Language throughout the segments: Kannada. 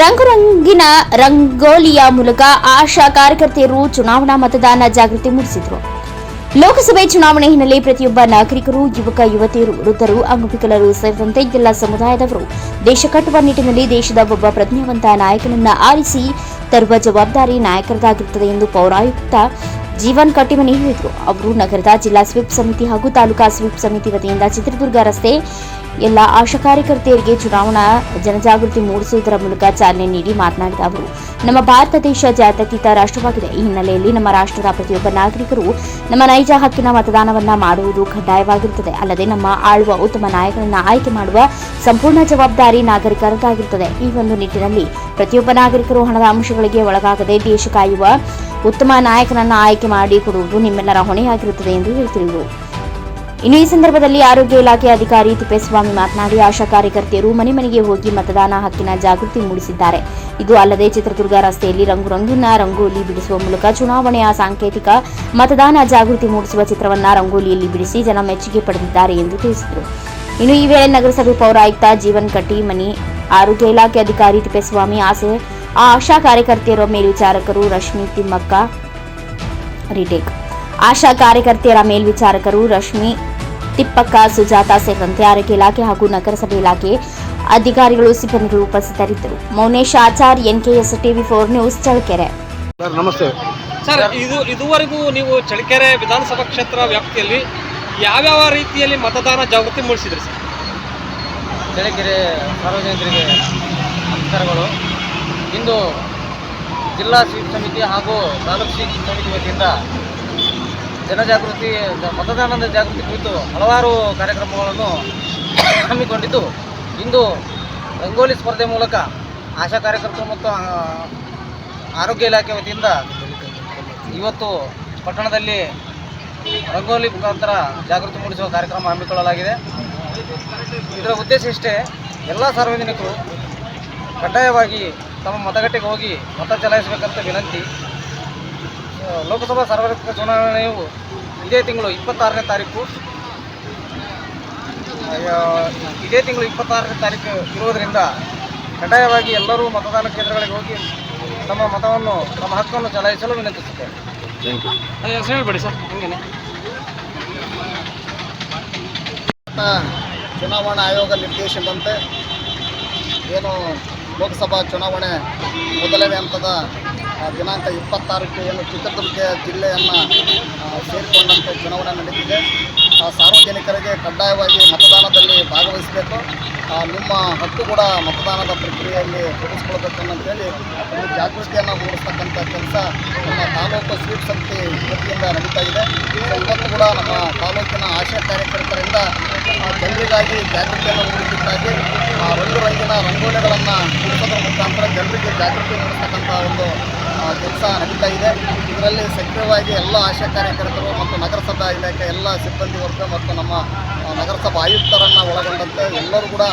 ರಂಗುರಂಗಿನ ರಂಗೋಲಿಯ ಮೂಲಕ ಆಶಾ ಕಾರ್ಯಕರ್ತೆಯರು ಚುನಾವಣಾ ಮತದಾನ ಜಾಗೃತಿ ಮೂಡಿಸಿದರು. ಲೋಕಸಭೆ ಚುನಾವಣೆ ಹಿನ್ನೆಲೆ ಪ್ರತಿಯೊಬ್ಬ ನಾಗರಿಕರು, ಯುವಕ, ಯುವತಿಯರು, ವೃದ್ಧರು, ಅಂಗವಿಕಲರು ಸೇರಿದಂತೆ ಎಲ್ಲ ಸಮುದಾಯದವರು ದೇಶ ಕಟ್ಟುವ ನಿಟ್ಟಿನಲ್ಲಿ ದೇಶದ ಒಬ್ಬ ಪ್ರಜ್ಞಾವಂತ ನಾಯಕನನ್ನ ಆರಿಸಿ ತರುವ ಜವಾಬ್ದಾರಿ ನಾಯಕರದಾಗಿರುತ್ತದೆ ಎಂದು ಪೌರಾಯುಕ್ತ ಜೀವನ್ ಕಟ್ಟಿಮನಿ ಹೇಳಿದರು. ಅವರು ನಗರದ ಜಿಲ್ಲಾ ಸ್ವೀಪ್ ಸಮಿತಿ ಹಾಗೂ ತಾಲೂಕಾ ಸ್ವೀಪ್ ಸಮಿತಿ ವತಿಯಿಂದ ಚಿತ್ರದುರ್ಗ ರಸ್ತೆ ಎಲ್ಲ ಆಶಾ ಕಾರ್ಯಕರ್ತೆಯರಿಗೆ ಚುನಾವಣಾ ಜನಜಾಗೃತಿ ಮೂಡಿಸುವುದರ ಮೂಲಕ ಚಾಲನೆ ನೀಡಿ ಮಾತನಾಡಿದ ಅವರು, ನಮ್ಮ ಭಾರತ ದೇಶ ಜಾತ್ಯತೀತ ರಾಷ್ಟ್ರವಾಗಿದೆ. ಈ ಹಿನ್ನೆಲೆಯಲ್ಲಿ ನಮ್ಮ ರಾಷ್ಟ್ರದ ಪ್ರತಿಯೊಬ್ಬ ನಾಗರಿಕರು ನಮ್ಮ ನೈಜ ಹಕ್ಕಿನ ಮತದಾನವನ್ನ ಮಾಡುವುದು ಕಡ್ಡಾಯವಾಗಿರುತ್ತದೆ. ಅಲ್ಲದೆ ನಮ್ಮ ಆಳುವ ಉತ್ತಮ ನಾಯಕರನ್ನ ಆಯ್ಕೆ ಮಾಡುವ ಸಂಪೂರ್ಣ ಜವಾಬ್ದಾರಿ ನಾಗರಿಕರದ್ದಾಗಿರುತ್ತದೆ. ಈ ಒಂದು ನಿಟ್ಟಿನಲ್ಲಿ ಪ್ರತಿಯೊಬ್ಬ ನಾಗರಿಕರು ಹಣದ ಅಂಶಗಳಿಗೆ ಒಳಗಾಗದೆ ದೇಶ ಕಾಯುವ ಉತ್ತಮ ನಾಯಕನನ್ನ ಆಯ್ಕೆ ಮಾಡಿ ಕೊಡುವುದು ನಿಮ್ಮೆಲ್ಲರ ಹೊಣೆಯಾಗಿರುತ್ತದೆ ಎಂದು ಹೇಳಿದರು ಇನ್ನು ಈ ಸಂದರ್ಭದಲ್ಲಿ ಆರೋಗ್ಯ ಇಲಾಖೆ ಅಧಿಕಾರಿ ತಿಪ್ಪೇಸ್ವಾಮಿ ಮಾತನಾಡಿ, ಆಶಾ ಕಾರ್ಯಕರ್ತೆಯರು ಮನೆ ಮನೆಗೆ ಹೋಗಿ ಮತದಾನ ಹಕ್ಕಿನ ಜಾಗೃತಿ ಮೂಡಿಸಿದ್ದಾರೆ. ಇದು ಅಲ್ಲದೆ ಚಿತ್ರದುರ್ಗ ರಸ್ತೆಯಲ್ಲಿ ರಂಗು ರಂಗಿನ ರಂಗೋಲಿ ಬಿಡಿಸುವ ಮೂಲಕ ಚುನಾವಣೆಯ ಸಾಂಕೇತಿಕ ಮತದಾನ ಜಾಗೃತಿ ಮೂಡಿಸುವ ಚಿತ್ರವನ್ನ ರಂಗೋಲಿಯಲ್ಲಿ ಬಿಡಿಸಿ ಜನ ಮೆಚ್ಚುಗೆ ಪಡೆದಿದ್ದಾರೆ ಎಂದು ತಿಳಿಸಿದರು. ಇನ್ನು ಈ ವೇಳೆ ನಗರಸಭೆ ಪೌರಾಯುಕ್ತ ಜೀವನ್ ಕಟ್ಟಿ, ಮನಿ ಆರೋಗ್ಯ ಇಲಾಖೆ ಅಧಿಕಾರಿ ತಿಪ್ಪೇಸ್ವಾಮಿ, ಆಸೆ ಆ ಆಶಾ ಕಾರ್ಯಕರ್ತೆಯರ ಮೇಲ್ವಿಚಾರಕರು ರಶ್ಮಿ ತಿಮ್ಮಕ್ಕ, ರಿಟೇಕ್. ಆಶಾ ಕಾರ್ಯಕರ್ತೆಯರ ಮೇಲ್ವಿಚಾರಕರು ರಶ್ಮಿ ತಿಪ್ಪಕ್ಕ ಸುಜಾತ ಸೇರಿದಂತೆ ಆರೋಗ್ಯ ಇಲಾಖೆ ಹಾಗೂ ನಗರಸಭೆ ಇಲಾಖೆ ಅಧಿಕಾರಿಗಳು ಸಿಬ್ಬಂದಿಗಳು ಉಪಸ್ಥಿತರಿದ್ದರು. Mounesh Achar NKS TV four news Challakere sir ನಮಸ್ತೆ. ಸರ್ ಇದು ಇದುವರೆಗೂ ನೀವು ಚಳ್ಳಕೆರೆ ವಿಧಾನಸಭಾ ಕ್ಷೇತ್ರ ವ್ಯಾಪ್ತಿಯಲ್ಲಿ ಯಾವ್ಯಾವ ರೀತಿಯಲ್ಲಿ ಮತದಾನ ಜಾಗೃತಿ ಮೂಡಿಸಿದ್ರಿ ಸರ್? ಚಳಕೆರೆ ಸಾರ್ವಜನಿಕರಿಗೆ ನಮಸ್ಕಾರಗಳು. ಇಂದು ಜಿಲ್ಲಾ ಸ್ವೀಪ್ ಸಮಿತಿ ಹಾಗೂ ತಾಲೂಕು ಸ್ವೀಪ್ ಸಮಿತಿ ವತಿಯಿಂದ ಜನಜಾಗೃತಿ, ಮತದಾನದ ಜಾಗೃತಿ ಕುರಿತು ಹಲವಾರು ಕಾರ್ಯಕ್ರಮಗಳನ್ನು ಹಮ್ಮಿಕೊಂಡಿದ್ದು. ಇಂದು ರಂಗೋಲಿ ಸ್ಪರ್ಧೆ ಮೂಲಕ ಆಶಾ ಕಾರ್ಯಕರ್ತರು ಮತ್ತು ಆರೋಗ್ಯ ಇಲಾಖೆ ವತಿಯಿಂದ ಇವತ್ತು ಪಟ್ಟಣದಲ್ಲಿ ರಂಗೋಲಿ ಮುಖಾಂತರ ಜಾಗೃತಿ ಮೂಡಿಸುವ ಕಾರ್ಯಕ್ರಮ ಹಮ್ಮಿಕೊಳ್ಳಲಾಗಿದೆ. ಇದರ ಉದ್ದೇಶ ಇಷ್ಟೇ, ಎಲ್ಲ ಸಾರ್ವಜನಿಕರು ಕಡ್ಡಾಯವಾಗಿ ತಮ್ಮ ಮತಗಟ್ಟೆಗೆ ಹೋಗಿ ಮತ ಚಲಾಯಿಸಬೇಕಂತ ವಿನಂತಿ. ಲೋಕಸಭಾ ಸಾರ್ವತ್ರಿಕ ಚುನಾವಣೆಯು ಇದೇ ತಿಂಗಳು ಇಪ್ಪತ್ತಾರನೇ ತಾರೀಕು. ಇದೇ ತಿಂಗಳು ಇಪ್ಪತ್ತಾರನೇ ತಾರೀಕು ಇರುವುದರಿಂದ ಕಡ್ಡಾಯವಾಗಿ ಎಲ್ಲರೂ ಮತದಾನ ಕೇಂದ್ರಗಳಿಗೆ ಹೋಗಿ ತಮ್ಮ ಮತವನ್ನು ತಮ್ಮ ಹಕ್ಕನ್ನು ಚಲಾಯಿಸಲು ವಿನಂತಿಸುತ್ತೇನೆ. ಹೇಳ್ಬೇಡಿ ಸರ್ ಹಂಗೇನೆ. ಚುನಾವಣಾ ಆಯೋಗ ನಿರ್ದೇಶನದಂತೆ ಏನು ಲೋಕಸಭಾ ಚುನಾವಣೆ ಮೊದಲನೇ ಹಂತದ ದಿನಾಂಕ ಇಪ್ಪತ್ತಾರಕ್ಕೆ ಏನು ಚಿತ್ರದುರ್ಗ ಜಿಲ್ಲೆಯನ್ನು ಸೇರಿಕೊಂಡಂತೆ ಚುನಾವಣೆ ನಡೀತಿದೆ. ಸಾರ್ವಜನಿಕರಿಗೆ ಕಡ್ಡಾಯವಾಗಿ ಮತದಾನದಲ್ಲಿ ಭಾಗವಹಿಸಬೇಕು. ನಿಮ್ಮ ಹಕ್ಕು ಕೂಡ ಮತದಾನದ ಪ್ರಕ್ರಿಯೆಯಲ್ಲಿ ತೊಡಗಿಸ್ಕೊಳ್ಬೇಕು ಅಂತೇಳಿ ಒಂದು ಜಾಗೃತಿಯನ್ನು ಮೂಡಿಸ್ತಕ್ಕಂಥ ಕೆಲಸ ನಮ್ಮ ತಾಲೂಕು ಸ್ವೀಪ್ ಸಮಿತಿ ವತಿಯಿಂದ ನಡೀತಾ ಇದೆ. ಇವತ್ತು ಕೂಡ ನಮ್ಮ ತಾಲೂಕಿನ ಆಶಾ ಕಾರ್ಯಕರ್ತರಿಂದ ಜನರಿಗಾಗಿ ಜಾಗೃತಿಯನ್ನು ಮೂಡಿಸಿದ್ದಾಗಿ ರಂಗು ರಂಗಿನ ರಂಗೋಲಿಗಳನ್ನು ಮುಖಾಂತರ ಜನರಿಗೆ ಜಾಗೃತಿ ಮೂಡಿಸ್ತಕ್ಕಂಥ ಒಂದು ಕೆಲಸ ನಡೀತಾ ಇದೆ. ಇದರಲ್ಲಿ ಸಕ್ರಿಯವಾಗಿ ಎಲ್ಲ ಆಶಾ ಕಾರ್ಯಕರ್ತರು ಮತ್ತು ನಗರಸಭಾ ಇಲಾಖೆ ಎಲ್ಲ ಸಿಬ್ಬಂದಿ ವರ್ಗ ಮತ್ತು ನಮ್ಮ ನಗರಸಭಾ ಆಯುಕ್ತರನ್ನು ಒಳಗೊಂಡಂತೆ ಎಲ್ಲರೂ ಕೂಡ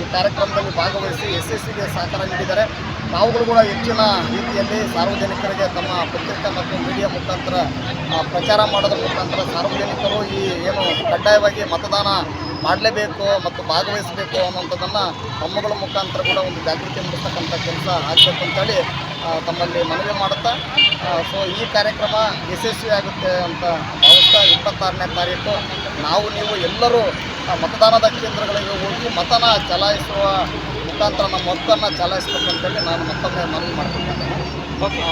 ಈ ಕಾರ್ಯಕ್ರಮದಲ್ಲಿ ಭಾಗವಹಿಸಿ ಎಸ್ ಎಸ್ ಸಿಗೆ ಸಹಕಾರ ನೀಡಿದ್ದಾರೆ. ನಾವುಗಳು ಕೂಡ ಹೆಚ್ಚಿನ ರೀತಿಯಲ್ಲಿ ಸಾರ್ವಜನಿಕರಿಗೆ ತಮ್ಮ ಪತ್ರಿಕಾ ಮತ್ತು ಮೀಡಿಯಾ ಮುಖಾಂತರ ಪ್ರಚಾರ ಮಾಡೋದ್ರ ಮುಖಾಂತರ ಸಾರ್ವಜನಿಕರು ಈ ಏನು ಕಡ್ಡಾಯವಾಗಿ ಮತದಾನ ಮಾಡಲೇಬೇಕು ಮತ್ತು ಭಾಗವಹಿಸಬೇಕು ಅನ್ನುವಂಥದ್ದನ್ನು ತಮ್ಮಗಳ ಮುಖಾಂತರ ಕೂಡ ಒಂದು ಜಾಗೃತಿ ಮೂಡಿಸ್ತಕ್ಕಂಥ ಕೆಲಸ ಆಗಬೇಕು ಅಂತೇಳಿ ತಮ್ಮಲ್ಲಿ ಮನವಿ ಮಾಡುತ್ತಾ? ಸೊ ಈ ಕಾರ್ಯಕ್ರಮ ಯಶಸ್ವಿ ಆಗುತ್ತೆ ಅಂತ ಭಾವಿಸ್ತಾ ಇಪ್ಪತ್ತಾರನೇ ತಾರೀಕು ನಾವು ನೀವು ಎಲ್ಲರೂ ಮತದಾನದ ಕೇಂದ್ರಗಳಿಗೆ ಹೋಗಿ ಮತನ ಚಲಾಯಿಸುವ ಮುಖಾಂತರ ನಮ್ಮ ಮತವನ್ನು ಚಲಾಯಿಸಬೇಕು ಅಂತೇಳಿ ನಾನು ಮತ್ತೊಮ್ಮೆ ಮನವಿ ಮಾಡ್ತೀನಿ. ಓಕೆ